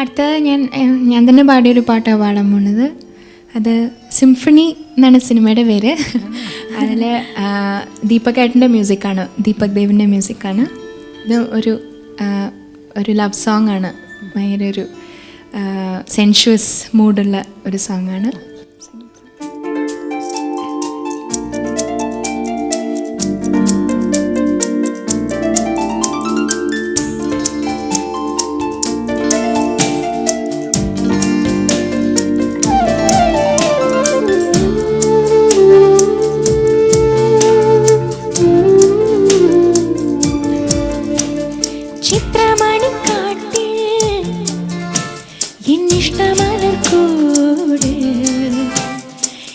അടുത്തത് ഞാൻ ഞാൻ തന്നെ പാടിയ ഒരു പാട്ടാണ് പാടാൻ പോണത് അത് സിംഫണി എന്നാണ് സിനിമയുടെ പേര്. അതിൽ ദീപക് ഏട്ടന്റെ മ്യൂസിക്കാണ് ദീപക് ദേവിന്റെ മ്യൂസിക്കാണ്. ഇത് ഒരു ഒരു ലവ് സോങ് ആണ് ഭയങ്കര ഒരു സെൻഷ്വസ് മൂഡുള്ള ഒരു സോങ്ങാണ്.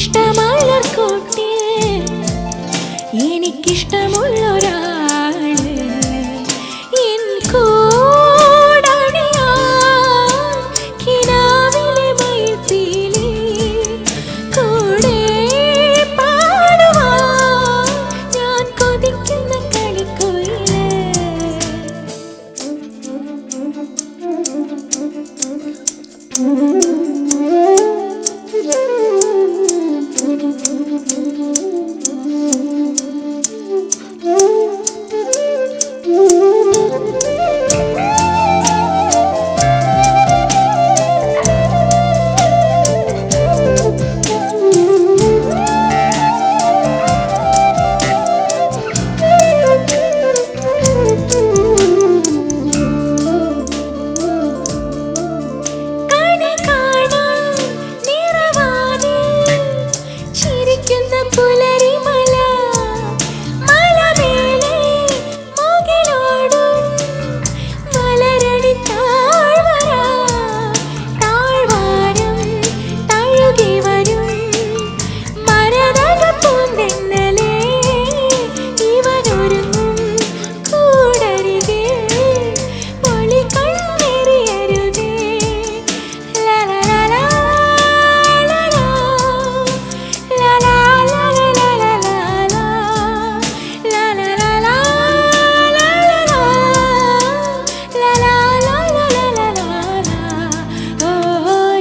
ഇഷ്ടമലർ കൂട്ടിൽ എനിക്കിഷ്ടമുള്ളൊരാൾ